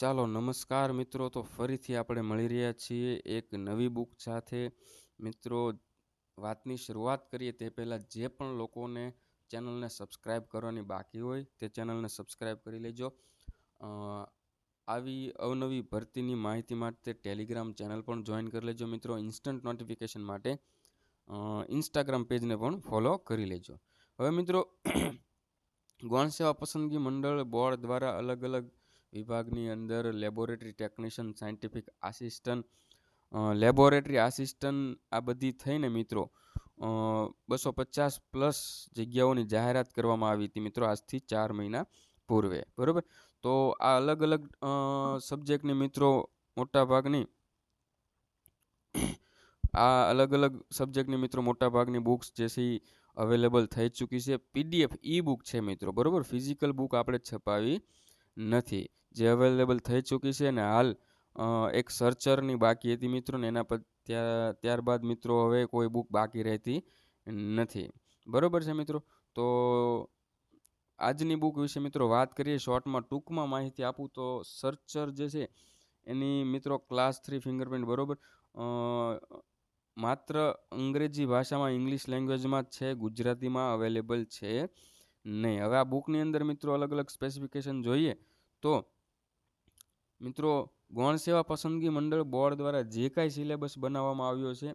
ચાલો નમસ્કાર મિત્રો, તો ફરીથી આપણે મળી રહ્યા છીએ એક નવી બુક સાથે. મિત્રો, વાતની શરૂઆત કરીએ તે પહેલાં જે પણ લોકોને ચેનલને સબસ્ક્રાઈબ કરવાની બાકી હોય તે ચેનલને સબસ્ક્રાઈબ કરી લેજો. આવી અવનવી ભરતીની માહિતી માટે ટેલિગ્રામ ચેનલ પણ જોઈન કરી લેજો મિત્રો, ઇન્સ્ટન્ટ નોટિફિકેશન માટે. ઇન્સ્ટાગ્રામ પેજને પણ ફોલો કરી લેજો. હવે મિત્રો, ગૌણ સેવા પસંદગી મંડળ બોર્ડ દ્વારા અલગ અલગ વિભાગની અંદર laboratory technician, scientific assistant laboratory assistant આ બધી થઈને મિત્રો બસો પચાસ પ્લસ જગ્યાઓની જાહેરાત કરવામાં આવી હતી મિત્રો આજથી ચાર મહિના પૂર્વે. બરાબર? તો આ અલગ અલગ સબ્જેક્ટની મિત્રો મોટાભાગની, આ અલગ અલગ સબ્જેક્ટની મિત્રો મોટાભાગની બુક્સ જે છે અવેલેબલ થઈ ચૂકી છે. પીડીએફ ઈ બુક છે મિત્રો. બરાબર? ફિઝિકલ બુક આપણે છપાવી નથી. જે અવેલેબલ થઈ ચૂકી છે અને હાલ એક સર્ચરની બાકી હતી મિત્રો ને એના પર ત્યારબાદ મિત્રો હવે કોઈ બુક બાકી રહેતી નથી. બરોબર છે મિત્રો? તો આજની બુક વિશે મિત્રો વાત કરીએ શોર્ટમાં ટૂંકમાં માહિતી આપું તો સર્ચર જે છે, એની મિત્રો ક્લાસ થ્રી ફિંગરપ્રિન્ટ બરાબર? માત્ર અંગ્રેજી ભાષામાં ઇંગ્લિશ લેંગ્વેજમાં છે, ગુજરાતીમાં અવેલેબલ છે નહીં. હવે આ બુકની અંદર મિત્રો અલગ અલગ સ્પેસિફિકેશન જોઈએ તો મિત્રો, ગૌણ સેવા પસંદગી મંડળ બોર્ડ દ્વારા જે કાંઈ સિલેબસ બનાવવામાં આવ્યો છે,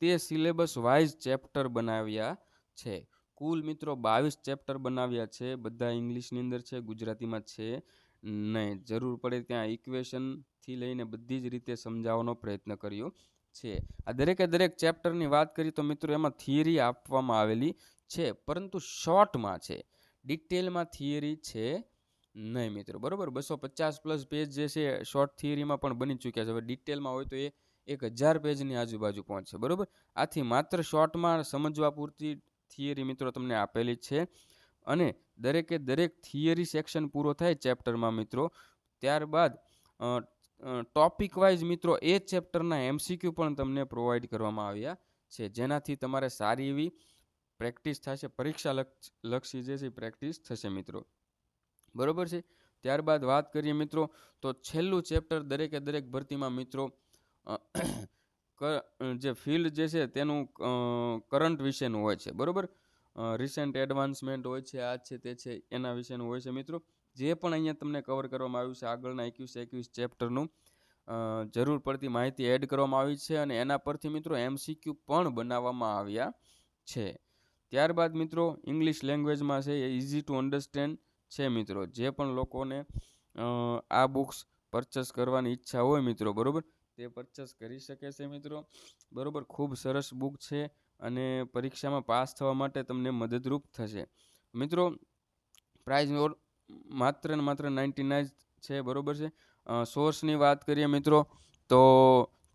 તે સિલેબસ વાઇઝ ચેપ્ટર બનાવ્યા છે. કુલ મિત્રો બાવીસ ચેપ્ટર બનાવ્યા છે, બધા ઇંગ્લિશની અંદર છે, ગુજરાતીમાં છે નહીં. જરૂર પડે ત્યાં ઇક્વેશનથી લઈને બધી જ રીતે સમજાવવાનો પ્રયત્ન કર્યો છે. આ દરેકે દરેક ચેપ્ટરની વાત કરીએ તો મિત્રો એમાં થિયરી આપવામાં આવેલી છે, પરંતુ શોર્ટમાં છે. ડિટેલમાં થિયરી છે નહીં મિત્રો, બરાબર? બસો પચાસ પ્લસ પેજ જે છે શોર્ટ થિયરીમાં પણ બની ચૂક્યા છે. હવે ડિટેલમાં હોય તો એ એક હજાર પેજની આજુબાજુ પહોંચશે, બરાબર? આથી માત્ર શોર્ટમાં સમજવા પૂરતી થિયરી મિત્રો તમને આપેલી છે. અને દરેકે દરેક થિયરી સેક્શન પૂરો થાય ચેપ્ટરમાં મિત્રો. ત્યારબાદ ટોપિક વાઇઝ મિત્રો એ ચેપ્ટરના એમસીક્યુ પણ તમને પ્રોવાઈડ કરવામાં આવ્યા છે. જેનાથી તમારે સારી એવી પ્રેક્ટિસ થશે, પરીક્ષા લક્ષી જે છે પ્રેક્ટિસ થશે મિત્રો. બરોબર છે? ત્યારબાદ વાત કરીએ મિત્રો, તો છેલ્લું ચેપ્ટર દરેકે દરેક ભરતીમાં મિત્રો જે ફિલ્ડ જે છે તેનું કરંટ વિશેનું હોય છે, બરાબર? રિસેન્ટ એડવાન્સમેન્ટ હોય છે, આ છે, તે છે, એના વિશેનું હોય છે મિત્રો. જે પણ અહીંયા તમને કવર કરવામાં આવ્યું છે, આગળના એકવીસ એકવીસ ચેપ્ટરનું જરૂર પડતી માહિતી એડ કરવામાં આવી છે અને એના પરથી મિત્રો એમસીક્યુ પણ બનાવવામાં આવ્યા છે. ત્યારબાદ મિત્રો ઇંગ્લિશ લેંગ્વેજમાં છે, એ ઇઝી ટુ અન્ડરસ્ટેન્ડ છે મિત્રો. જે પણ લોકોને આ બુક્સ પરચેસ કરવાની ઈચ્છા હોય મિત્રો, બરાબર? તે પરચેસ કરી શકે છે મિત્રો. બરાબર? ખૂબ સરસ બુક છે અને પરીક્ષામાં પાસ થવા માટે તમને મદદરૂપ થશે. મિત્રો પ્રાઇઝ માત્ર ને માત્ર નાઇન્ટી નાઇન છે, બરાબર છે? સોર્સની વાત કરીએ મિત્રો, તો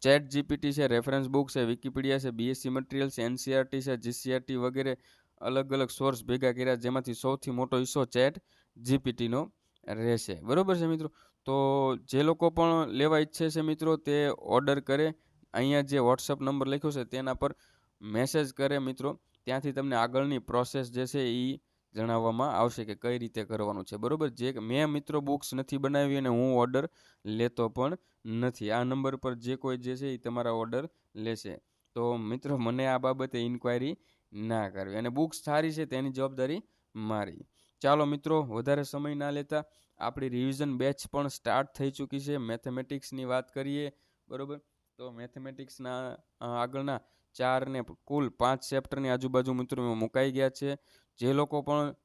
ચેટ જીપીટી છે રેફરન્સ બુક છે વિકીપીડિયા છે બીએસસી મટીરિયલ છે એનસીઆરટી છે જીસીઆરટી વગેરે અલગ અલગ સોર્સ ભેગા કર્યા, જેમાંથી સૌથી મોટો હિસ્સો ચેટ જીપીટીનો રહેશે. બરાબર છે મિત્રો? તો જે લોકો પણ લેવા ઈચ્છે છે મિત્રો તે ઓર્ડર કરે. અહીંયા જે વોટ્સઅપ નંબર લખ્યો છે તેના પર મેસેજ કરે મિત્રો. ત્યાંથી તમને આગળની પ્રોસેસ જે છે એ જણાવવામાં આવશે કે કઈ રીતે કરવાનું છે. બરાબર? જે મેં મિત્રો બુક્સ નથી બનાવી અને હું ઓર્ડર લેતો પણ નથી. આ નંબર પર જે કોઈ જે છે એ તમારા ઓર્ડર લેશે. તો મિત્રો, મને આ બાબતે ઇન્ક્વાયરી ના કરવી. અને બુક્સ સારી છે તેની જવાબદારી મારી. ચાલો મિત્રો, વધારે સમય ના લેતા આપણી રિવિઝન બેચ પણ સ્ટાર્ટ થઈ ચૂકી છે. મેથેમેટિક્સની વાત કરીએ, બરાબર? તો મેથેમેટિક્સના આગળના ચાર ને કુલ પાંચ ચેપ્ટરની આજુબાજુ મિત્રો મુકાઈ ગયા છે. જે લોકો પણ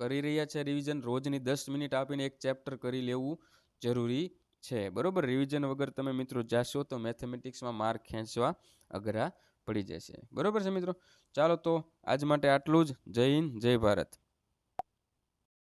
કરી રહ્યા છે રિવિઝન રોજની દસ મિનિટ આપીને એક ચેપ્ટર કરી લેવું જરૂરી છે. બરાબર? રિવિઝન વગર તમે મિત્રો જાશો તો મેથેમેટિક્સમાં માર્ક ખેંચવા અઘરા પડી જશે. બરાબર છે મિત્રો? ચાલો તો આજ માટે આટલું જ. જય હિન્દ, જય ભારત.